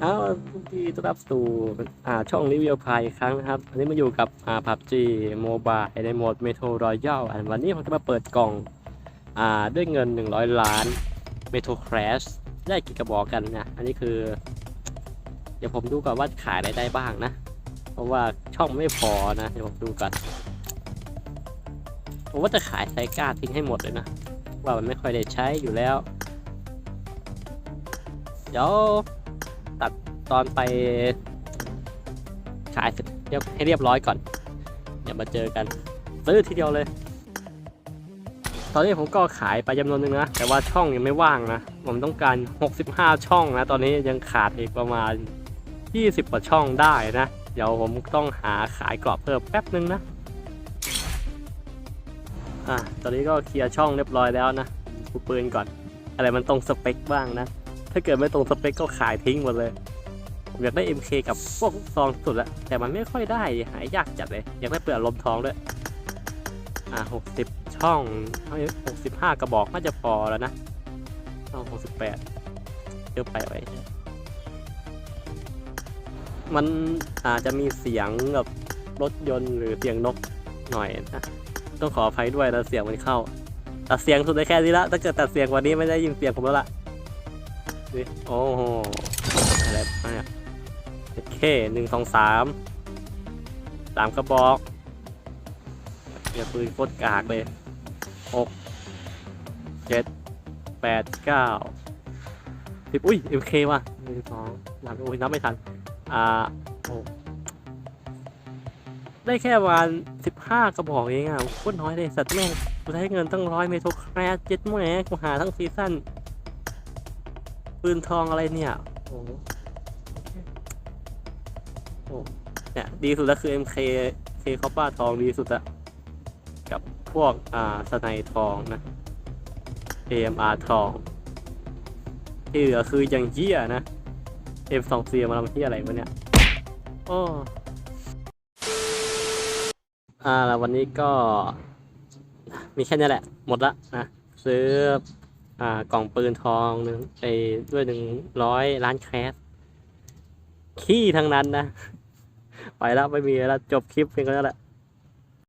เอาที่ต้อนรับสู่อ่าช่องรีวิวพายอีกครั้งนะครับวันนี้มาอยู่กับอ่าพับจีโมบายในโหมดเมโทรรอยัลอันวันนี้ผมจะมาเปิดกล่องอ่าด้วยเงิน 100 ล้านเมโทรครชได้กี่กระบอกกันนะอันนี้คือ เดี๋ยวผมดูก่อนว่าขายอะไรได้บ้างนะ เพราะว่าช่องไม่พอนะเดี๋ยวผมดูก่อนผมว่าจะขายไซก้าทิ้งให้หมดเลยนะว่ามันไม่ค่อยได้ใช้อยู่แล้วเดี๋ยว ตัดตอนไปขายเสร็จเรียบให้เรียบร้อยก่อนเดี๋ยวมาเจอกัน ซื้อทีเดียวเลย ตอนนี้ผมก็ขายไปจำนวนหนึงนะ แต่ว่าช่องยังไม่ว่างนะ ผมต้องการ 65 ช่องนะ ตอนนี้ยังขาดอีกประมาณ 20กว่าช่องได้นะ เดี๋ยวผมต้องหาขายกรอบเพิ่มแป๊บนึงนะอะตอนนี้ก็เคลียร์ช่องเรียบร้อยแล้วนะกูปืนก่อน อะไรมันตรงสเปคบ้างนะ ถ้าเกิดไม่ตรงสเปคก็ขายทิ้งหมดเลยผมอยากได้ MK กับพวกซองสุดล้วแต่มันไม่ค่อยได้หายยากจัดเลย อยากได้เปลือกลมทองด้วย อ่าหกสิบช่องหกสิบห้ากระบอกน่าจะพอแล้วนะช่องหกสิบแปดเยอะไปไว้มันอาจจะมีเสียงแบบรถยนต์หรือเสียงนกหน่อยนะต้องขออภัยด้วยแล้วเสียงมันเข้าตัดเสียงสุดได้แค่นี้ละถ้าเกิดตัดเสียงกวันนี้ไม่ได้ยินเสียงผมแล้วล่ะ ดิโอ้โห อะไรเนี่ยโอเคหนึ่งสองสามสามกระบอกเดี๋ยปืนโคตรกากเลยหกเจ็ดแปดเก้าสิบอุ้ยเอ็มเคว่ะหนึ่งสองนับโอ้ยนับไม่ทัน อ่าโอ้ได้แค่ประมาณสิบห้ากระบอกเองอะโคตรน้อยเลยสัตว์แม่งกูใช้เงินตั้งร้อยเมโทรแครเจ็ดแม่กูหาทั้งซีซั่น ปืนทองอะไรเนี่ย โอ้โหโอ้เนี่ย ดีสุดแล้วคือ MK K คอปป้าทองดีสุดอะกับพวก อ่าสไนทองนะ AMR ทอง ที่เหลือคืออย่างเหี้ยนะ M24 มาทำเหี้ยอะไรวะเนี่ยโอ้อ่าแล้ววันนี้ก็ มีแค่นี้แหละ หมดละนะซื้อ กล่องปืนทองหนึ่งไอ้ด้วยหนึ่งร้อยล้านแคสขี้ทั้งนั้นนะ ไปแล้วไม่มีแล้วจบคลิปเพียงเท่านั้นแหละ